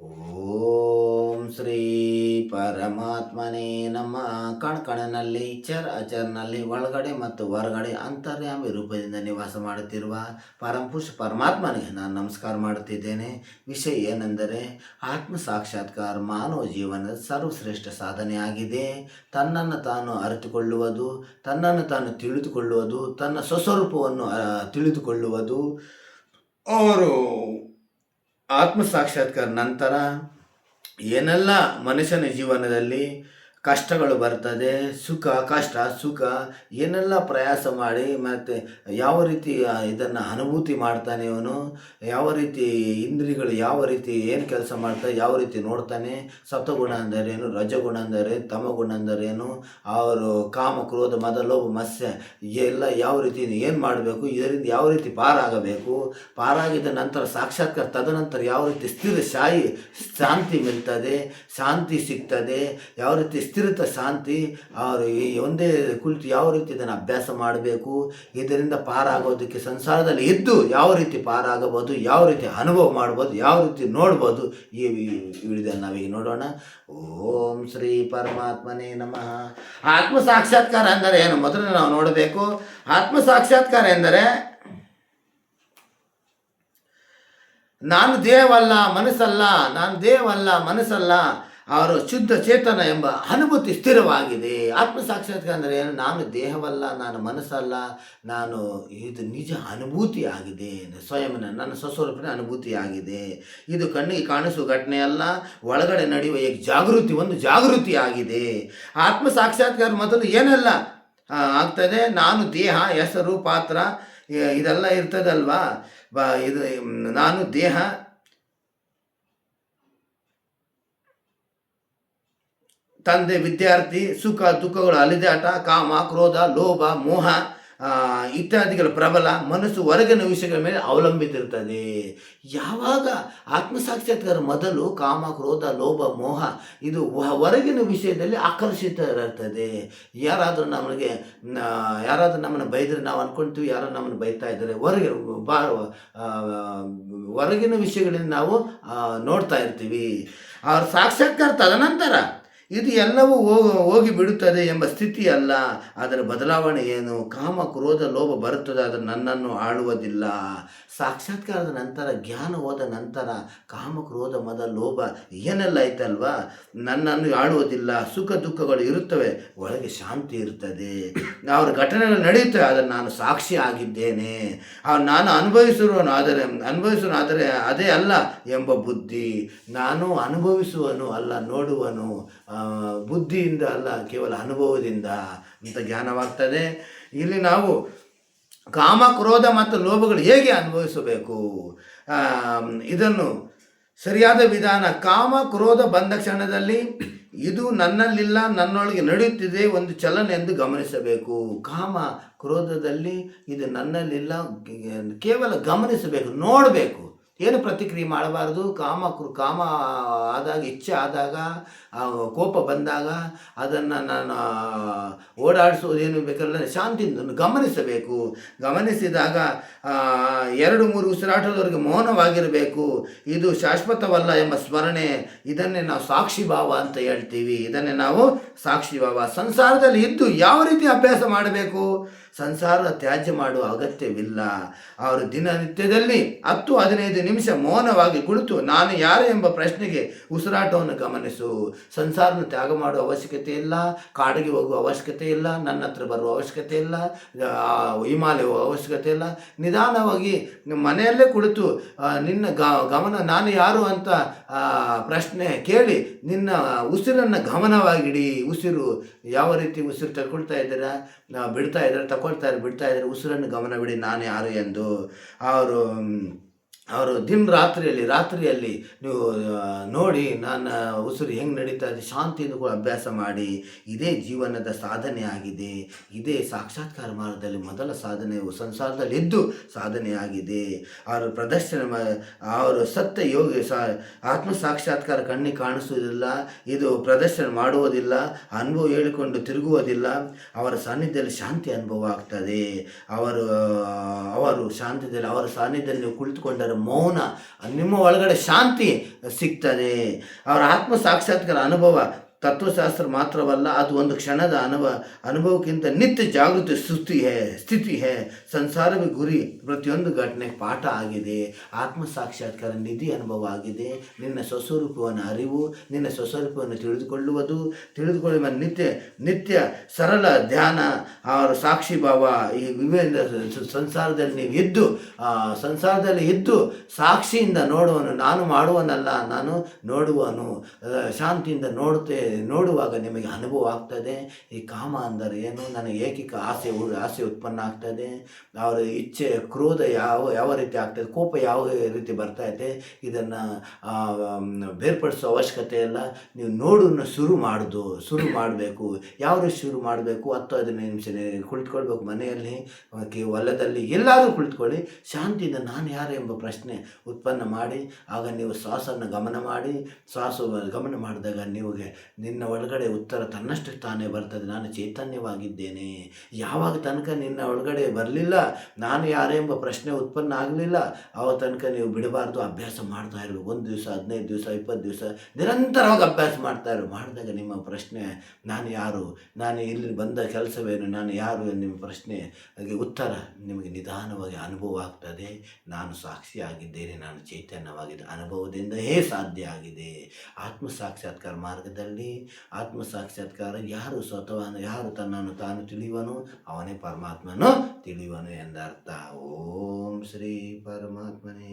ಓಂ ಶ್ರೀ ಪರಮಾತ್ಮನೇ ನಮ್ಮ ಕಣ್ಕಣನಲ್ಲಿ, ಚರ್ ಅಚರ್ನಲ್ಲಿ, ಒಳಗಡೆ ಮತ್ತು ಹೊರಗಡೆ ಅಂತರ್ಯಾಮಿ ರೂಪದಿಂದ ನಿವಾಸ ಮಾಡುತ್ತಿರುವ ಪರಮಪುರುಷ ಪರಮಾತ್ಮನಿಗೆ ನಾನು ನಮಸ್ಕಾರ ಮಾಡುತ್ತಿದ್ದೇನೆ. ವಿಷಯ ಏನೆಂದರೆ, ಆತ್ಮ ಸಾಕ್ಷಾತ್ಕಾರ ಮಾನವ ಜೀವನದ ಸರ್ವಶ್ರೇಷ್ಠ ಸಾಧನೆಯಾಗಿದೆ ತನ್ನನ್ನು ತಾನು ಅರಿತುಕೊಳ್ಳುವುದು, ತನ್ನನ್ನು ತಾನು ತಿಳಿದುಕೊಳ್ಳುವುದು, ತನ್ನ ಸ್ವಸ್ವರೂಪವನ್ನು ತಿಳಿದುಕೊಳ್ಳುವುದು. ಅವರು ಆತ್ಮ ಸಾಕ್ಷಾತ್ಕಾರ ನಂತರ ಏನೆಲ್ಲ ಮನುಷ್ಯನ ಜೀವನದಲ್ಲಿ ಕಷ್ಟಗಳು ಬರ್ತದೆ, ಸುಖ, ಕಷ್ಟ, ಸುಖ, ಏನೆಲ್ಲ ಪ್ರಯಾಸ ಮಾಡಿ ಮತ್ತು ಯಾವ ರೀತಿ ಇದನ್ನು ಅನುಭೂತಿ ಮಾಡ್ತಾನೆ ಇವನು ಯಾವ ರೀತಿ ಇಂದ್ರಿಗಳು ಯಾವ ರೀತಿ ಏನು ಕೆಲಸ ಮಾಡ್ತಾನೆ, ಯಾವ ರೀತಿ ನೋಡ್ತಾನೆ ಸತ್ವಗುಣ ಅಂದರೇನು ರಜಗುಣ ಅಂದರೆ ತಮಗುಣ ಅಂದರೇನು ಅವರು ಕಾಮ, ಕ್ರೋಧ, ಮದ ಮತ್ಸ್ಯ, ಎಲ್ಲ ಯಾವ ರೀತಿ ಏನು ಮಾಡಬೇಕು, ಇದರಿಂದ ಯಾವ ರೀತಿ ಪಾರಾಗಬೇಕು, ಪಾರಾಗಿದ ನಂತರ ಸಾಕ್ಷಾತ್ಕಾರ ತದನಂತರ ಯಾವ ರೀತಿ ಸ್ಥಿರ ಶಾಯಿ, ಶಾಂತಿ ಮಿಲ್ತದೆ, ಶಾಂತಿ ಸಿಗ್ತದೆ, ಯಾವ ರೀತಿ ಸ್ಥಿರತ ಶಾಂತಿ, ಅವರು ಈ ಒಂದೇ ಕುಳಿತು ಯಾವ ರೀತಿ ಇದನ್ನು ಅಭ್ಯಾಸ ಮಾಡಬೇಕು, ಇದರಿಂದ ಪಾರಾಗೋದಕ್ಕೆ ಸಂಸಾರದಲ್ಲಿ ಇದ್ದು ಯಾವ ರೀತಿ ಪಾರಾಗಬಹುದು, ಯಾವ ರೀತಿ ಅನುಭವ ಮಾಡ್ಬೋದು, ಯಾವ ರೀತಿ ನೋಡ್ಬೋದು, ಈ ವಿಡಿಯೋದಲ್ಲಿ ನಾವೀಗ ನೋಡೋಣ. ಓಂ ಶ್ರೀ ಪರಮಾತ್ಮನೇ ನಮಃ. ಆತ್ಮ ಸಾಕ್ಷಾತ್ಕಾರ ಅಂದರೆ ಏನು? ಮೊದಲು ನಾವು ನೋಡಬೇಕು. ಆತ್ಮ ಸಾಕ್ಷಾತ್ಕಾರ ಎಂದರೆ, ನಾನು ದೇಹವಲ್ಲ ಮನಸ್ಸಲ್ಲ, ನಾನು ದೇಹವಲ್ಲ ಮನಸ್ಸಲ್ಲ ಅವರು ಶುದ್ಧ ಚೇತನ ಎಂಬ ಅನುಭೂತಿ ಸ್ಥಿರವಾಗಿದೆ. ಆತ್ಮ ಸಾಕ್ಷಾತ್ಕಾರ ಅಂದರೆ ಏನು? ನಾನು ದೇಹವಲ್ಲ, ನಾನು ಮನಸ್ಸಲ್ಲ, ನಾನು ಇದು ನಿಜ ಅನುಭೂತಿ ಆಗಿದೆ ಸ್ವಯಂನ ನನ್ನ ಸ್ವಸ್ವರೂಪಿನ ಅನುಭೂತಿ ಆಗಿದೆ ಇದು ಕಣ್ಣಿಗೆ ಕಾಣಿಸುವ ಘಟನೆ ಅಲ್ಲ, ಒಳಗಡೆ ನಡೆಯುವ ಏಕ ಜಾಗೃತಿ, ಒಂದು ಜಾಗೃತಿ ಆಗಿದೆ ಆತ್ಮ ಸಾಕ್ಷಾತ್ಕಾರ ಮೊದಲು ಏನೆಲ್ಲ? ಆಗ್ತದೆ, ನಾನು ದೇಹ, ಹೆಸರು, ಪಾತ್ರ ಇದೆಲ್ಲ ಇರ್ತದಲ್ವಾ? ಬ, ಇದು ನಾನು ದೇಹ ತಂದೆ, ವಿದ್ಯಾರ್ಥಿ, ಸುಖ, ದುಃಖಗಳು ಅಲಿದಾಟ ಕಾಮ, ಕ್ರೋಧ, ಲೋಭ, ಮೋಹ ಇತ್ಯಾದಿಗಳ ಪ್ರಬಲ ಮನಸ್ಸು ಹೊರಗಿನ ವಿಷಯಗಳ ಮೇಲೆ ಅವಲಂಬಿತಿರ್ತದೆ. ಯಾವಾಗ ಆತ್ಮಸಾಕ್ಷಾತ್ಕಾರ ಮೊದಲು ಕಾಮ, ಕ್ರೋಧ, ಲೋಭ, ಮೋಹ ಇದು ಹೊರಗಿನ ವಿಷಯದಲ್ಲಿ ಆಕರ್ಷಿತರಿರ್ತದೆ. ಯಾರಾದರೂ ನಮಗೆ ಯಾರಾದರೂ ನಮ್ಮನ್ನು ಬೈದರೆ ನಾವು ಅನ್ಕೊಂತೀವಿ ಯಾರೋ ನಮ್ಮನ್ನು ಬೈತಾ ಇದ್ದಾರೆ, ಹೊರಗೆ, ಬಾ ಹೊರಗಿನ ವಿಷಯಗಳನ್ನು ನಾವು ನೋಡ್ತಾ ಇರ್ತೀವಿ. ಅವ್ರ ಸಾಕ್ಷಾತ್ಕಾರ ತದನಂತರ ಇದು ಎಲ್ಲವೂ ಹೋಗಿ ಹೋಗಿ ಬಿಡುತ್ತದೆ ಎಂಬ ಸ್ಥಿತಿ ಅಲ್ಲ ಅದರ ಬದಲಾವಣೆ ಏನು? ಕಾಮ, ಕ್ರೋಧ, ಲೋಭ ಬರುತ್ತದೆ ಅದು ನನ್ನನ್ನು ಆಳುವುದಿಲ್ಲ. ಸಾಕ್ಷಾತ್ಕಾರದ ನಂತರ, ಜ್ಞಾನ ಹೋದ ನಂತರ, ಕಾಮ, ಕ್ರೋಧ, ಮದ, ಲೋಭ ಏನೆಲ್ಲ ಐತಲ್ವಾ? ನನ್ನನ್ನು ಆಳುವುದಿಲ್ಲ. ಸುಖ, ದುಃಖಗಳು ಇರುತ್ತವೆ. ಒಳಗೆ ಶಾಂತಿ ಇರ್ತದೆ. ಅವರ ಘಟನೆಗಳು ನಡೆಯುತ್ತವೆ ಅದನ್ನು ನಾನು ಸಾಕ್ಷಿ ಆಗಿದ್ದೇನೆ. ನಾನು ಅನುಭವಿಸುವನು ಆದರೆ ಅನುಭವಿಸುವನು, ಆದರೆ ಅದೇ ಅಲ್ಲ ಎಂಬ ಬುದ್ಧಿ. ನಾನು ಅನುಭವಿಸುವನು ಅಲ್ಲ, ನೋಡುವನು. ಬುದ್ಧಿಯಿಂದ ಅಲ್ಲ, ಕೇವಲ ಅನುಭವದಿಂದ ಅಂತ ಜ್ಞಾನವಾಗ್ತದೆ. ಇಲ್ಲಿ ನಾವು ಕಾಮ, ಕ್ರೋಧ ಮತ್ತು ಲೋಭಗಳು ಹೇಗೆ ಅನುಭವಿಸಬೇಕು? ಇದನ್ನು ಸರಿಯಾದ ವಿಧಾನ ಕಾಮ, ಕ್ರೋಧ ಬಂದ ಕ್ಷಣದಲ್ಲಿ ಇದು ನನ್ನಲ್ಲಿಲ್ಲ, ನನ್ನೊಳಗೆ ನಡೆಯುತ್ತಿದೆ ಒಂದು ಚಲನೆ ಎಂದು ಗಮನಿಸಬೇಕು. ಕಾಮ, ಕ್ರೋಧದಲ್ಲಿ ಇದು ನನ್ನಲ್ಲಿಲ್ಲ, ಕೇವಲ ಗಮನಿಸಬೇಕು, ನೋಡಬೇಕು. ಏನು ಪ್ರತಿಕ್ರಿಯೆ ಮಾಡಬಾರ್ದು? ಕಾಮ ಕಾಮ ಆದಾಗ, ಇಚ್ಛೆ ಆದಾಗ ಕೋಪ ಬಂದಾಗ ಅದನ್ನು ನಾನು ಓಡಾಡಿಸೋದೇನು ಬೇಕಲ್ಲ, ಶಾಂತಿಯಿಂದ ಗಮನಿಸಬೇಕು. ಗಮನಿಸಿದಾಗ ಎರಡು ಮೂರು ಉಸಿರಾಟದವರೆಗೆ ಮೌನವಾಗಿರಬೇಕು. ಇದು ಶಾಶ್ವತವಲ್ಲ ಎಂಬ ಸ್ಮರಣೆ, ಇದನ್ನೇ ನಾವು ಸಾಕ್ಷಿ ಭಾವ ಅಂತ ಹೇಳ್ತೀವಿ. ಇದನ್ನೇ ನಾವು ಸಾಕ್ಷಿ ಭಾವ. ಸಂಸಾರದಲ್ಲಿ ಇದ್ದು ಯಾವ ರೀತಿ ಅಭ್ಯಾಸ ಮಾಡಬೇಕು? ಸಂಸಾರ ತ್ಯಾಜ್ಯ ಮಾಡುವ ಅಗತ್ಯವಿಲ್ಲ. ಅವರು ದಿನನಿತ್ಯದಲ್ಲಿ ಹತ್ತು ಹದಿನೈದು ನಿಮಿಷ ಮೌನವಾಗಿ ಕುಳಿತು, ನಾನು ಯಾರು ಎಂಬ ಪ್ರಶ್ನೆಗೆ ಉಸಿರಾಟವನ್ನು ಗಮನಿಸು. ಸಂಸಾರನ ತ್ಯಾಗ ಮಾಡುವ ಅವಶ್ಯಕತೆ ಇಲ್ಲ, ಕಾಡಿಗೆ ಹೋಗುವ ಅವಶ್ಯಕತೆ ಇಲ್ಲ, ನನ್ನ ಹತ್ರ ಬರುವ ಅವಶ್ಯಕತೆ ಇಲ್ಲ ಹಿಮಾಲಯ ಅವಶ್ಯಕತೆ ಇಲ್ಲ. ನಿಧಾನವಾಗಿ ಮನೆಯಲ್ಲೇ ಕುಳಿತು ನಿನ್ನ ಗಮನ, ನಾನು ಯಾರು ಅಂತ ಪ್ರಶ್ನೆ ಕೇಳಿ ನಿನ್ನ ಉಸಿರನ್ನು ಗಮನವಾಗಿಡಿ. ಉಸಿರು ಯಾವ ರೀತಿ ಉಸಿರು ತಗೊಳ್ತಾ ಇದ್ದೀರಾ? ಬಿಡ್ತಾ ಇದ್ದಾರೆ ತಗೊಳ್ತಾ ಇದ್ದಾರೆ, ಬಿಡ್ತಾ ಇದ್ದಾರೆ, ಉಸಿರನ್ನು ಗಮನವಿಡಿ, ನಾನು ಯಾರು ಎಂದು. ಅವರು ಅವರು ದಿನ ರಾತ್ರಿಯಲ್ಲಿ ರಾತ್ರಿಯಲ್ಲಿ ನೀವು ನೋಡಿ ನನ್ನ ಉಸಿರು ಹೆಂಗೆ ನಡೀತಾ ಇದೆ, ಶಾಂತಿಯಿಂದ ಕೂಡ ಅಭ್ಯಾಸ ಮಾಡಿ, ಇದೇ ಜೀವನದ ಸಾಧನೆ ಆಗಿದೆ, ಇದೇ ಸಾಕ್ಷಾತ್ಕಾರ ಮಾರ್ಗದಲ್ಲಿ ಮೊದಲ ಸಾಧನೆ, ಸಂಸಾರದಲ್ಲಿ ಇದ್ದು ಸಾಧನೆ ಆಗಿದೆ. ಅವರ ಪ್ರದರ್ಶನ ಅವರು ಸತ್ಯ ಯೋಗಿ ಸಾ, ಆತ್ಮ ಸಾಕ್ಷಾತ್ಕಾರ ಕಣ್ಣಿಗೆ ಕಾಣಿಸುವುದಿಲ್ಲ, ಇದು ಪ್ರದರ್ಶನ ಮಾಡುವುದಿಲ್ಲ, ಅನುಭವ ಹೇಳಿಕೊಂಡು ತಿರುಗುವುದಿಲ್ಲ, ಅವರ ಸಾನ್ನಿಧ್ಯದಲ್ಲಿ ಶಾಂತಿ ಅನುಭವ ಆಗ್ತದೆ. ಅವರು ಅವರು ಶಾಂತಿಯಲ್ಲಿ ಅವರ ಸಾನ್ನಿಧ್ಯದಲ್ಲಿ ನೀವು ಕುಳಿತುಕೊಂಡರೆ ಮೌನ ನಿಮ್ಮ ಒಳಗಡೆ ಶಾಂತಿ ಸಿಗ್ತದೆ. ಅವರ ಆತ್ಮ ಸಾಕ್ಷಾತ್ಕಾರ ಅನುಭವ ತತ್ವಶಾಸ್ತ್ರ ಮಾತ್ರವಲ್ಲ, ಅದು ಒಂದು ಕ್ಷಣದ ಅನುಭವ ಅನುಭವಕ್ಕಿಂತ ನಿತ್ಯ ಜಾಗೃತಿ ಸ್ಥಿತಿ ಹೇ ಸ್ಥಿತಿ ಹೇ, ಸಂಸಾರವೇ ಗುರಿ. ಪ್ರತಿಯೊಂದು ಘಟನೆ ಪಾಠ ಆಗಿದೆ. ಆತ್ಮ ಸಾಕ್ಷಾತ್ಕಾರ ನಿಧಿ ಅನುಭವ ಆಗಿದೆ. ನಿನ್ನ ಸ್ವಸ್ವರೂಪವನ್ನು ಅರಿವು, ನಿನ್ನ ಸ್ವಸ್ವರೂಪವನ್ನು ತಿಳಿದುಕೊಳ್ಳುವುದು, ತಿಳಿದುಕೊಳ್ಳುವ ನಿತ್ಯ ನಿತ್ಯ ಸರಳ ಧ್ಯಾನ ಅವರ ಸಾಕ್ಷಿ ಭಾವ. ಈ ವಿವೇಂದ್ರ ಸಂಸಾರದಲ್ಲಿ ನೀವು ಇದ್ದು ಸಂಸಾರದಲ್ಲಿ ಇದ್ದು ಸಾಕ್ಷಿಯಿಂದ ನೋಡುವನು. ನಾನು ಮಾಡುವನಲ್ಲ, ನಾನು ನೋಡುವನು. ಶಾಂತಿಯಿಂದ ನೋಡುತ್ತೆ ನೋಡುವಾಗ ನಿಮಗೆ ಅನುಭವ ಆಗ್ತದೆ. ಈ ಕಾಮ ಅಂದರೆ ಏನು? ನನಗೆ ಏಕೈಕ ಆಸೆ ಆಸೆ ಉತ್ಪನ್ನ ಆಗ್ತದೆ. ಅವರ ಇಚ್ಛೆ ಕ್ರೋಧ ಯಾವ ಯಾವ ರೀತಿ ಆಗ್ತದೆ? ಕೋಪ ಯಾವ ರೀತಿ ಬರ್ತಾ ಇದೆ? ಇದನ್ನು ಬೇರ್ಪಡಿಸೋ ಅವಶ್ಯಕತೆ ಇಲ್ಲ. ನೀವು ನೋಡನ್ನು ಶುರು ಮಾಡೋದು, ಶುರು ಮಾಡಬೇಕು. ಯಾವ ರೀತಿ ಶುರು ಮಾಡಬೇಕು? ಹತ್ತು ಹದಿನೈದು ನಿಮಿಷ ಕುಳಿತುಕೊಳ್ಬೇಕು ಮನೆಯಲ್ಲಿ. ಹೊಲದಲ್ಲಿ ಎಲ್ಲಾದರೂ ಕುಳಿತುಕೊಳ್ಳಿ. ಶಾಂತಿಯಿಂದ ನಾನು ಯಾರು ಎಂಬ ಪ್ರಶ್ನೆ ಉತ್ಪನ್ನ ಮಾಡಿ, ಆಗ ನೀವು ಶ್ವಾಸವನ್ನು ಗಮನ ಮಾಡಿ. ಶ್ವಾಸ ಗಮನ ಮಾಡಿದಾಗ ನಿಮಗೆ ನಿನ್ನ ಒಳಗಡೆ ಉತ್ತರ ತನ್ನಷ್ಟು ತಾನೇ ಬರ್ತದೆ. ನಾನು ಚೈತನ್ಯವಾಗಿದ್ದೇನೆ. ಯಾವಾಗ ತನಕ ನಿನ್ನ ಒಳಗಡೆ ಬರಲಿಲ್ಲ, ನಾನು ಯಾರೆಂಬ ಪ್ರಶ್ನೆ ಉತ್ಪನ್ನ ಆಗಲಿಲ್ಲ ಆವ ತನಕ ನೀವು ಬಿಡಬಾರ್ದು, ಅಭ್ಯಾಸ ಮಾಡ್ತಾ ಇರಬೇಕು ಒಂದು ದಿವಸ, ಹದಿನೈದು ದಿವಸ, ಇಪ್ಪತ್ತು ದಿವಸ, ನಿರಂತರವಾಗಿ ಅಭ್ಯಾಸ ಮಾಡ್ತಾ ಇರು. ಮಾಡಿದಾಗ ನಿಮ್ಮ ಪ್ರಶ್ನೆ, ನಾನು ಯಾರು? ನಾನು ಇಲ್ಲಿ ಬಂದ ಕೆಲಸವೇನು? ನಾನು ಯಾರು ನಿಮ್ಮ ಪ್ರಶ್ನೆ? ಹಾಗೆ ಉತ್ತರ ನಿಮಗೆ ನಿಧಾನವಾಗಿ ಅನುಭವ ಆಗ್ತದೆ. ನಾನು ಸಾಕ್ಷಿಯಾಗಿದ್ದೇನೆ. ನಾನು ಚೈತನ್ಯವಾಗಿದೆ ಅನುಭವದಿಂದ ಹೇ ಸಾಧ್ಯ ಆಗಿದೆ. ಆತ್ಮ ಸಾಕ್ಷಾತ್ಕಾರ ಮಾರ್ಗದಲ್ಲಿ ಆತ್ಮ ಸಾಕ್ಷಾತ್ಕಾರ ಯಾರು ಸ್ವತಃ ಯಾರು ತನ್ನನ್ನು ತಾನು ತಿಳಿಯುವನು? ಅವನೇ ಪರಮಾತ್ಮನು ತಿಳಿಯುವನು ಎಂದರ್ಥ. ಓಂ ಶ್ರೀ ಪರಮಾತ್ಮನೇ.